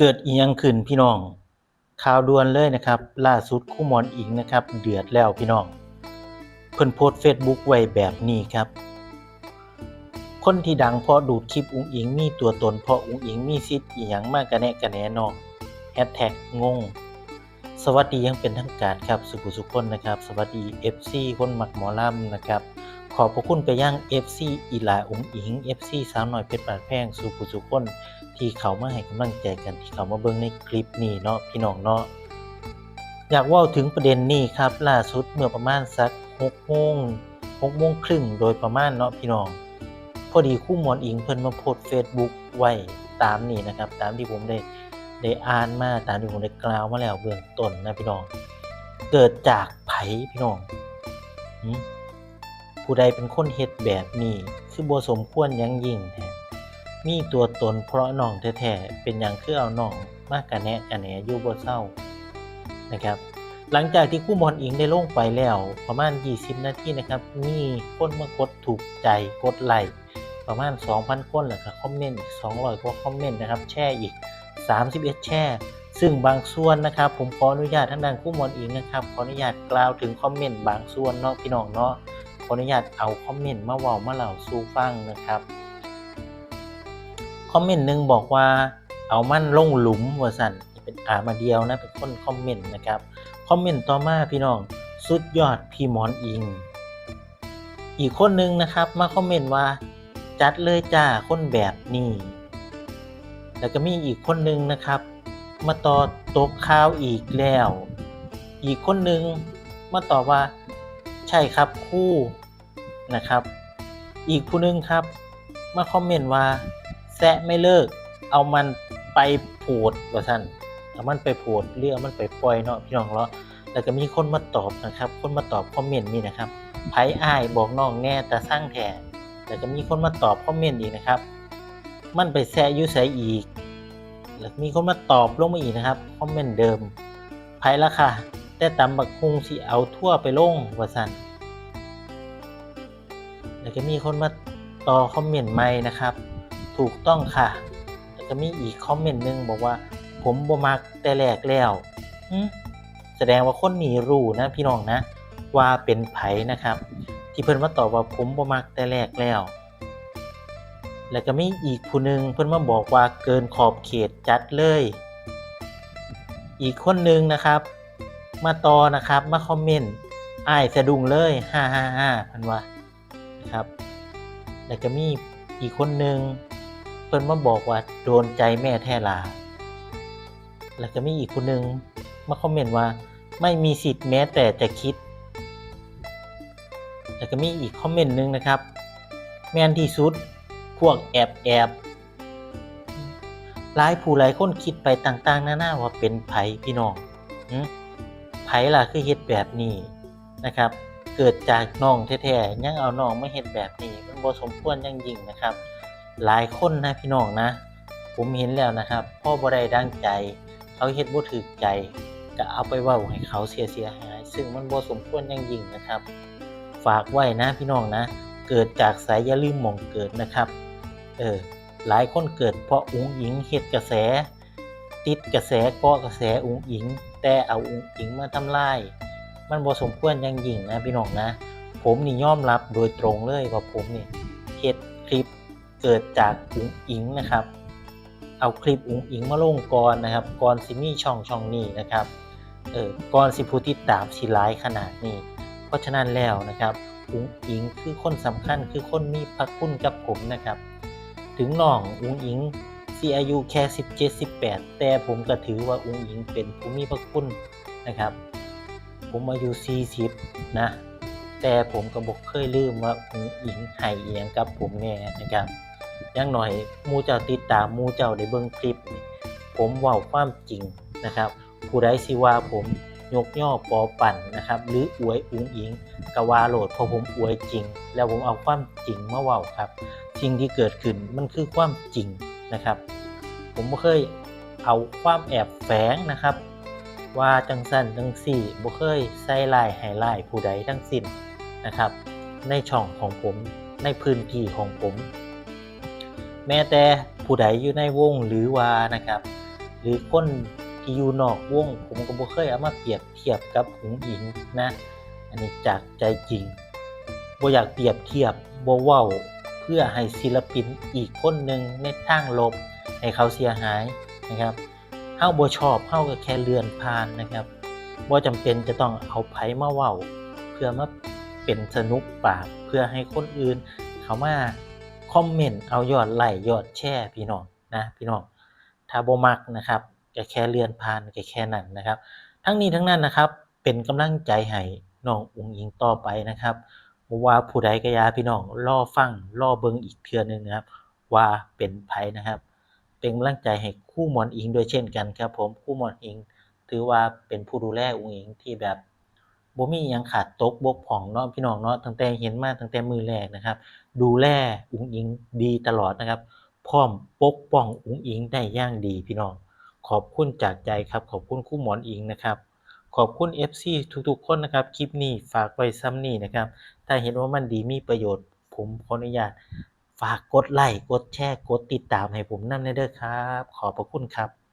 เกิดอียงขึ้นพี่น้อง ข่าวด่วนเลยนะครับ ล่าสุดคู่มอนอิงนะครับ เดือดแล้วพี่น้อง เพิ่นโพสต์ Facebook ไว้แบบนี้ครับ คนที่ดังเพราะดูดคลิปอุ้งอิงมีตัวตนเพราะอุ้งอิงมีสิทธิ์อีหยังมากกะแนะกะแหนน้องแฮชแท็กงง สวัสดียังเป็นทางการครับสุขุสุขคนนะครับ สวัสดี FC คนมักหมอล่ำนะครับขอบพระคุณไปยัง FC อีหลาอุงอิง FC สาวหน่อยเพชรบาดแพงสุขุสุขคน ที่เขามาให้กำลังใจกันที่เขามาเบิ่งในคลิปนี้เนาะพี่น้องเนาะอยากว่าถึงประเด็นนี้ครับล่าสุดเมื่อประมาณสัก6โมง6โมงครึ่งโดยประมาณเนาะพี่น้อง พอดีคู่หมอนอิงเพิ่นมาโพสต์ Facebook ไว้ตามนี้นะครับ ตามที่ผมได้ได้อ่านมาตามที่ผมได้กล่าวมาแล้วเบื้องต้นนะพี่น้อง เกิดจากไผพี่น้องผู้ใดเป็นคนเฮ็ดแบบนี้คือบ่สมควรยังยิ่งแท้ มีตัวตนเพราะน้องแท้ๆเป็นอย่างคือเอาน้องมากกะแนะกะแหนอยู่บ่เศร้านะครับ หลังจากที่คู่มอนอิงได้ลงไปแล้วประมาณ 20 นาทีนะครับ มีคนมากดถูกใจกดไลค์ประมาณ 2,000 คนแล้วก็คอมเมนต์อีก 200 กว่าคอมเมนต์นะครับ แชร์อีก 31 แชร์ซึ่งบางส่วนนะครับ ผมขออนุญาตท่านดังคู่มอนอิงนะครับ ขออนุญาตกล่าวถึงคอมเมนต์บางส่วนเนาะพี่น้องเนาะขออนุญาตเอาคอมเมนต์มาเว้ามาเล่าสู่ฟังนะครับ อมเมนต์หนึ่งบอกว่าเอามันลงหลุมว่าสั่นเป็นอามาเดียวนะเป็นคนคอมเมนต์นะครับคอมเมนต์ต่อมาพี่น้องสุดยอดพี่หมอนอิง อีกคนหนึ่งนะครับมาคอมเมนต์ว่า จัดเลยจ้าคนแบบนี้ แล้วก็มีอีกคนหนึ่งนะครับ มาต่อตกข่าวอีกแล้ว อีกคนหนึ่งมาตอบว่า ใช่ครับคู่นะครับ อีกผู้หนึงครับ มาคอมเมนต์ว่า แซะไม่เลิก เอามันไปโพดว่าท่านเอามันไปโพดหรือเอามันไปปล่อยเนาะพี่น้องเนาะแล้วก็มีคนมาตอบนะครับ คนมาตอบคอมเมนต์นี่นะครับไผอ้ายบอกน้องแน่แต่สร้างแท้แล้วก็มีคนมาตอบคอมเมนต์อีกนะครับ มันไปแซะยุใสอีก แล้วมีคนมาตอบลงมาอีกนะครับคอมเมนต์เดิมไผละค่ะ แต่ตำบักคุงสิเอาทั่วไปลงว่าซั่นแล้วก็มีคนมาต่อคอมเมนต์ใหม่นะครับ ถูกต้องค่ะ แล้วก็มีอีกคอมเมนต์หนึงบอกว่า ผมบ่มักแต่แรกแล้วแสดงว่าคนนี้รู้นะพี่น้องนะ ว่าเป็นไผนะครับ ที่เพิ่นมาตอบว่าผมบ่มักแต่แรกแล้ว แล้วก็มีอีกผู้หนึงเพิ่นมาบอกว่าเกินขอบเขตจัดเลย อีกคนหนึงนะครับ มาต่อนะครับมาคอมเมนต์อ้ายสะดุ้งเลย555เพิ่นว่านะครับ แล้วก็มีอีกคนหนึ่ง เพิ่นมาบอกว่าโดนใจแม่แท้ลา แล้วก็มีอีกคนนึงมาคอมเมนต์ว่าไม่มีสิทธิ์แม้แต่จะคิด แล้วก็มีอีกคอมเมนต์หนึ่งนะครับ แม่นที่สุดพวกแอบแอบหลายผู้หลายคนคิดไปต่างๆนานาว่าเป็นไผพี่น้องไผล่ะคือเฮ็ดแบบนี้นะครับ เกิดจากน้องแท้ๆยังเอาน้องมาเฮ็ดแบบนี้ มันบ่สมควรย่างยิ่งนะครับ หลายคนนะพี่น้องนะ ผมเห็นแล้วนะครับพ่อบ่ได้ดังใจ เขาเฮ็ดบ่ถูกใจก็เอาไปเว้าให้เขาเสียเสียหาย ซึ่งมันบ่สมควรอย่างยิ่งนะครับ ฝากไว้นะพี่น้องนะ เกิดจากสายอย่าลืมมองเกิดนะครับเออหลายคนเกิดเพราะอุ๋งอิงเฮ็ดกระแส ติดกระแสเกาะกระแสอุ๋งอิง แต่เอาอุ๋งอิงมาทำลาย มันบ่สมควรอย่างยิ่งนะพี่น้องนะ ผมนี่ยอมรับโดยตรงเลยว่าผมนี่เฮ็ดคลิป เกิดจากอุ๋งอิงนะครับ เอาคลิปอุ๋งอิงมาลงก่อนนะครับก่อนสิมี่ช่องช่องนี้นะครับเออก่อนสิผู้ติดตามสิหลายขนาดนี้ เพราะฉะนั้นแล้วนะครับอุ๋งอิงคือคนสำคัญคือคนมีพระคุณกับผมนะครับ ถึงน้องอุ๋งอิงสิอายุแค่17 18 แต่ผมก็ถือว่าอุ๋งอิงเป็นผู้มีพระคุณนะครับ ผมอายุ40นะแต่ผมก็บอกเคยลืมว่าอุ๋งอิงให้เอียงกับผมแน่นะครับ อยังหน่อยมูเจ้าติดตามมูเจ้าได้เบิ่งคลิป ผมเว้าความจริงนะครับ ผู้ใดสิว่าผมยกย่อปอปั่นนะครับ หรืออวยอุ๋งอิงกวาโหลดเพราะผมอวยจริง แล้วผมเอาความจริงมาเว้าครับสิ่งที่เกิดขึ้นมันคือความจริงนะครับ ผมบ่เคยเอาความแอบแฝงนะครับ ว่าจังสั้นจังสี่บ่เคยใส่ลายให้ลายผู้ใดทั้งสิ้นนะครับ ในช่องของผมในพื้นที่ของผม แม้แต่ผู้ใดอยู่ในวงหรือว่านะครับ หรือคนที่อยู่นอกวงผมก็บ่เคยเอามาเปรียบเทียบกับอุ๋งอิงนะ อันนี้จากใจจริงบ่อยากเปรียบเทียบบ่เว้าเพื่อให้ศิลปินอีกคนหนึ่งในทางลบให้เขาเสียหายนะครับเฮาบ่ชอบเฮาก็แค่เลื่อนผ่านนะครับบ่จำเป็นจะต้องเอาไผมาเว้า เพื่อมาเป็นสนุกปากเพื่อให้คนอื่นเขามา อมเมนต์เอายอดไลค์ยอดแชร์พี่น้องนะพี่น้องถ้าบ่มักนะครับก็แค่เลื่อนผ่านก็แค่นั้นนะครับ ทั้งนี้ทั้งนั้นนะครับเป็นกำลังใจให้น้องอุ๋งอิงต่อไปนะครับว่าผู้ใดก็ยาพี่น้องรอฟังรอเบิงอีกเทื่อหนึงนะครับ ว่าเป็นไผนะครับ เป็นกำลังใจให้คู่หมอนอิงด้วยเช่นกันครับผมคู่หมอนอิง ถือว่าเป็นผู้ดูแลอุ๋งอิงที่แบบ บ่มีหยังขาดตกบกพร่องเนาะพี่น้องเนาะตั้งแต่เห็นมาตั้งแต่มือแรกนะครับ ดูแลอุ๋งอิงดีตลอดนะครับ พร้อมปกป้องอุ๋งอิงได้อย่างดีพี่น้อง ขอบคุณจากใจครับ ขอบคุณคู่หมอนอิงนะครับขอบคุณ FC ทุกๆ คนนะครับ คลิปนี้ฝากไว้ซ้ำนี้นะครับ ถ้าเห็นว่ามันดีมีประโยชน์ ผมขออนุญาต ฝากกดไลค์ กดแชร์ กดติดตามให้ผมนำเด้อครับ ขอบพระคุณครับ